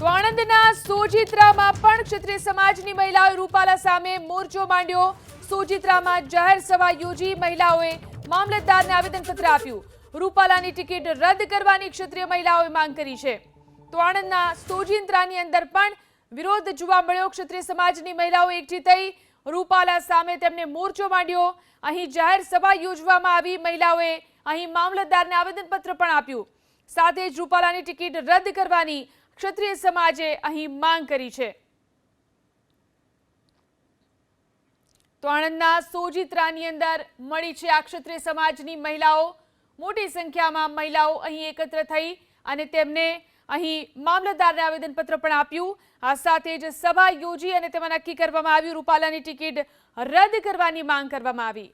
તો સોજિત્રામાં પણ ક્ષત્રિય સમાજની મહિલાઓએ રૂપાલા સામે મોરચો માંડ્યો. સોજિત્રામાં જાહેર સભા યોજી મહિલાઓએ મામલતદારને આવેદનપત્ર આપ્યું. રૂપાલાની ટિકિટ રદ કરવાની ક્ષત્રિય મહિલાઓએ માંગ કરી છે. તો આણંદના સોજિત્રાની અંદર પણ વિરોધ જોવા મળ્યો. ક્ષત્રિય સમાજની મહિલાઓ એકઠી થઈ રૂપાલા સામે તેમને મોરચો માંડ્યો. અહીં જાહેર સભા યોજવામાં આવી. મહિલાઓએ અહીં મામલતદારને આવેદનપત્ર પણ આપ્યું. સાથે જ રૂપાલાની ટિકિટ રદ કરવાની ક્ષત્રિય સમાજે અહીં માંગ કરી છે. તો આણંદના સોજિત્રાની અંદર મળી છે આ ક્ષત્રિય સમાજની મહિલાઓ. મોટી સંખ્યામાં મહિલાઓ અહીં એકત્ર થઈ અને તેમને અહીં મામલતદારને આવેદનપત્ર પણ આપ્યું. આ સાથે જ સભા યોજી અને તેમાં નક્કી કરવામાં આવ્યું. રૂપાલાની ટિકિટ રદ કરવાની માંગ કરવામાં આવી.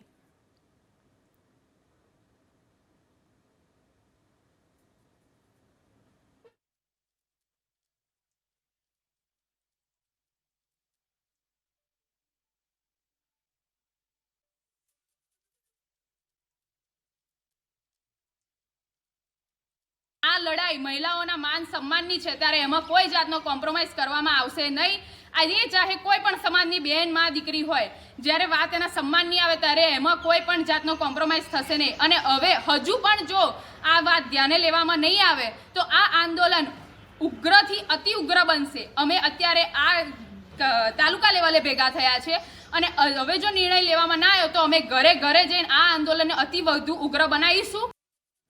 આ લડાઈ મહિલાઓના માન સન્માનની છે, ત્યારે એમાં કોઈ જાતનો કોમ્પ્રોમાઇઝ કરવામાં આવશે નહીં. આજે ચાહે કોઈ પણ સમાજની બહેનમાં, દીકરી હોય, જ્યારે વાત એના સન્માનની આવે ત્યારે એમાં કોઈ પણ જાતનો કોમ્પ્રોમાઇઝ થશે નહીં. અને હવે હજુ પણ જો આ વાત ધ્યાને લેવામાં નહીં આવે, તો આ આંદોલન ઉગ્રથી અતિ ઉગ્ર બનશે. અમે અત્યારે આ તાલુકા લેવલે ભેગા થયા છે અને હવે જો નિર્ણય લેવામાં ના આવ્યો, તો અમે ઘરે ઘરે જઈને આ આંદોલનને અતિ વધુ ઉગ્ર બનાવીશું.